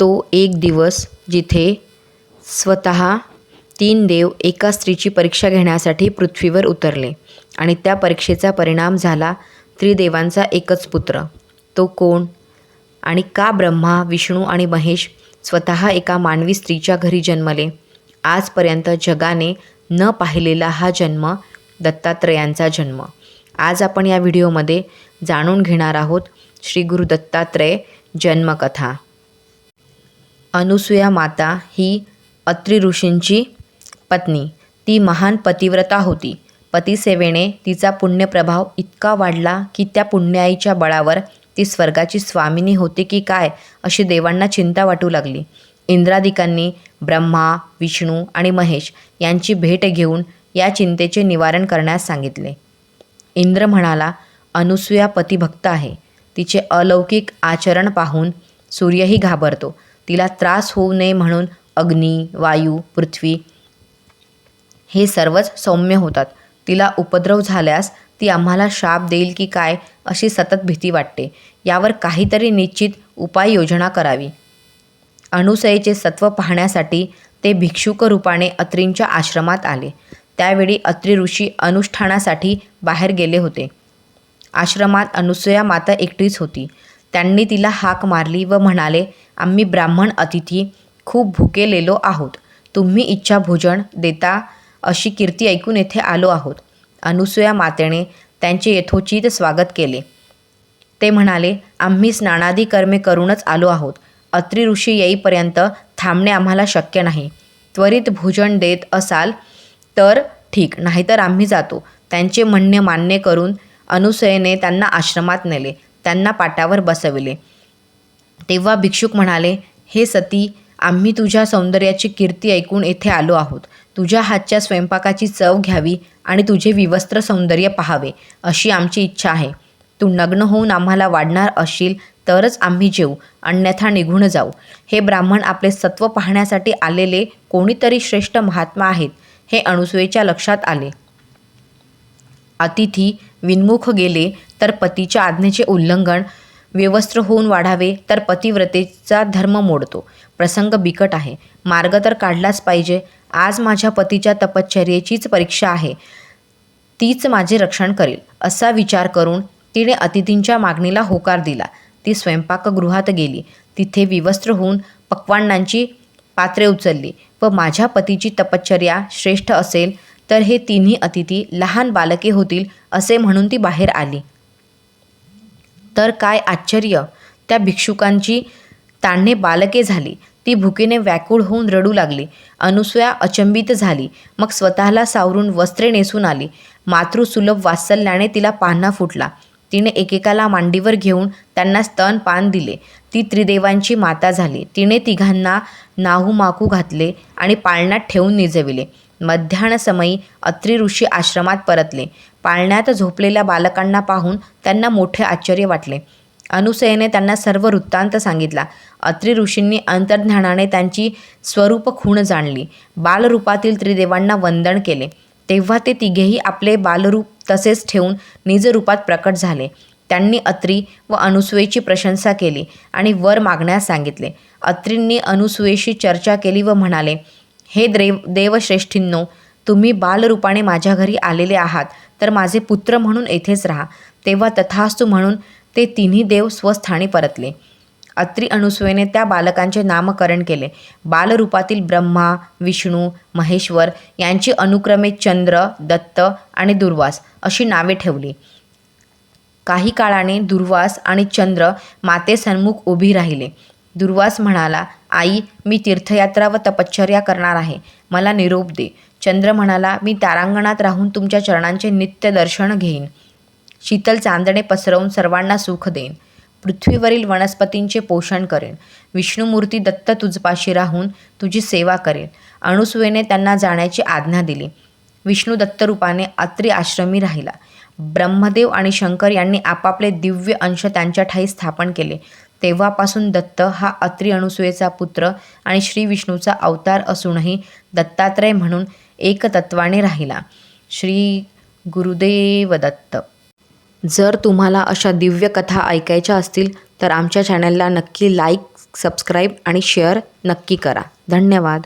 तो एक दिवस जिथे स्वतः तीन देव एका स्त्रीची परीक्षा घेण्यासाठी पृथ्वीवर उतरले आणि त्या परीक्षेचा परिणाम झाला त्रिदेवांचा एकच पुत्र. तो कोण? आणि का ब्रह्मा विष्णू आणि महेश स्वतः एका मानवी स्त्रीच्या घरी जन्मले? आजपर्यंत जगाने न पाहिलेला हा जन्म दत्तात्रयांचा जन्म. आज आपण या व्हिडिओमध्ये जाणून घेणार आहोत श्री गुरु दत्तात्रय जन्मकथा. अनुसूया माता ही अत्रि ऋषींची पत्नी. ती महान पतिव्रता होती. पतिसेवेने तिचा पुण्यप्रभाव इतका वाढला की त्या पुण्याईच्या बळावर ती स्वर्गाची स्वामिनी होती की काय अशी देवांना चिंता वाटू लागली. इंद्रादिकांनी ब्रह्मा विष्णू आणि महेश यांची भेट घेऊन या चिंतेचे निवारण करण्यास सांगितले. इंद्र म्हणाला अनुसूया पतिभक्त आहे. तिचे अलौकिक आचरण पाहून सूर्यही घाबरतो. तिला त्रास होऊ नये म्हणून अग्नी वायू पृथ्वी हे सर्वच सौम्य होतात. तिला उपद्रव झाल्यास ती आम्हाला शाप देईल की काय अशी सतत भीती वाटते. यावर काहीतरी निश्चित उपाययोजना करावी. अनुसयेचे सत्व पाहण्यासाठी ते भिक्षुक रूपाने अत्रींच्या आश्रमात आले. त्यावेळी अत्री ऋषी अनुष्ठानासाठी बाहेर गेले होते. आश्रमात अनुसया माता एकटीच होती. त्यांनी तिला हाक मारली व म्हणाले आम्ही ब्राह्मण अतिथी खूप भुकेलेलो आहोत. तुम्ही इच्छा भोजन देता अशी कीर्ती ऐकून येथे आलो आहोत. अनुसूया मातेने त्यांचे यथोचित स्वागत केले. ते म्हणाले आम्ही स्नानादी कर्मे करूनच आलो आहोत. अत्री ऋषी येईपर्यंत थांबणे आम्हाला शक्य नाही. त्वरित भोजन देत असाल तर ठीक नाहीतर आम्ही जातो. त्यांचे म्हणणे मान्य करून अनुसयेने त्यांना आश्रमात नेले. त्यांना पाटावर बसविले. तेव्हा भिक्षुक म्हणाले हे सती आम्ही तुझ्या सौंदर्याची कीर्ती ऐकून येथे आलो आहोत. तुझ्या हातच्या स्वयंपाकाची चव घ्यावी आणि तुझे विवस्त्र सौंदर्य पाहावे अशी आमची इच्छा आहे. तू नग्न होऊन आम्हाला वाढणार असशील तरच आम्ही जेऊ अन्यथा निघून जाऊ. हे ब्राह्मण आपले सत्व पाहण्यासाठी आलेले कोणीतरी श्रेष्ठ महात्मा आहेत हे अनुसूयेच्या लक्षात आले. अतिथी विन्मुख गेले तर पतीच्या आज्ञेचे उल्लंघन व्यवस्त्र होऊन वाढावे तर पतिव्रतेचा धर्म मोडतो. प्रसंग बिकट आहे. मार्ग तर काढलाच पाहिजे. आज माझ्या पतीच्या तपश्चर्येचीच परीक्षा आहे. तीच माझे रक्षण करेल असा विचार करून तिने अतिथींच्या मागणीला होकार दिला. ती स्वयंपाकगृहात गेली. तिथे विवस्त्र होऊन पक्वांनांची पात्रे उचलली व माझ्या पतीची तपश्चर्या श्रेष्ठ असेल तर हे तिन्ही अतिथी लहान बालके होतील असे म्हणून ती बाहेर आली. तर काय आश्चर्य. त्या भिक्षुकांची तान्हे बालके झाली. ती भुकेने व्याकुळ होऊन रडू लागली. अनुसया अचंबित झाली. मग स्वतःला सावरून वस्त्रे नेसून आली. मातृसुलभ वात्सल्याने तिला पान्हा फुटला. तिने एकेकाला मांडीवर घेऊन त्यांना स्तन पान दिले. ती त्रिदेवांची माता झाली. तिने तिघांना नाहू माकू घातले आणि पाळण्यात ठेवून निजविले. मध्याह्नसमयी अत्री ऋषी आश्रमात परतले. पाळण्यात झोपलेल्या बालकांना पाहून त्यांना मोठे आश्चर्य वाटले. अनुसयेने त्यांना सर्व वृत्तांत सांगितला. अत्रि ऋषींनी अंतर्ज्ञानाने त्यांची स्वरूप खूण जाणली. बालरूपातील त्रिदेवांना वंदन केले. तेव्हा ते तिघेही आपले बालरूप तसेच ठेवून निजरूपात प्रकट झाले. त्यांनी अत्री व अनुसुयेची प्रशंसा केली आणि वर मागण्यास सांगितले. अत्रींनी अनुसुयेशी चर्चा केली व म्हणाले हे देव देवश्रेष्ठींनो तुम्ही बालरूपाने माझ्या घरी आलेले आहात तर माझे पुत्र म्हणून येथेच राहा. तेव्हा तथास्तू म्हणून ते तिन्ही देव स्वस्थानी परतले. अत्री अनुसूयेने त्या बालकांचे नामकरण केले. बालरूपातील ब्रह्मा विष्णू महेश्वर यांची अनुक्रमे चंद्र दत्त आणि दुर्वास अशी नावे ठेवली. काही काळाने दुर्वास आणि चंद्र मातेसन्मुख उभी राहिले. दुर्वास म्हणाला आई मी तीर्थयात्रा व तपश्चर्या करणार आहे. मला निरोप दे. चंद्र म्हणाला मी तारांगणात राहून तुमच्या चरणांचे नित्य दर्शन घेईन. शीतल चांदणे पसरवून सर्वांना सुख देईन. पृथ्वीवरील वनस्पतींचे पोषण करेन. विष्णुमूर्ती दत्त तुझपाशी राहून तुझी सेवा करेन. अणुसुवेने त्यांना जाण्याची आज्ञा दिली. विष्णू दत्तरूपाने अत्री आश्रमी राहिला. ब्रह्मदेव आणि शंकर यांनी आपापले दिव्य अंश त्यांच्या ठाई स्थापन केले. तेव्हापासून दत्त हा अत्री अणुसुयेचा पुत्र आणि श्री विष्णूचा अवतार असूनही दत्तात्रय म्हणून एकतत्वाने राहिला. श्री गुरुदेव दत्त. जर तुम्हाला अशा दिव्य कथा ऐकायच्या असतील तर आमच्या चॅनलला नक्की लाईक सबस्क्राईब आणि शेअर नक्की करा. धन्यवाद.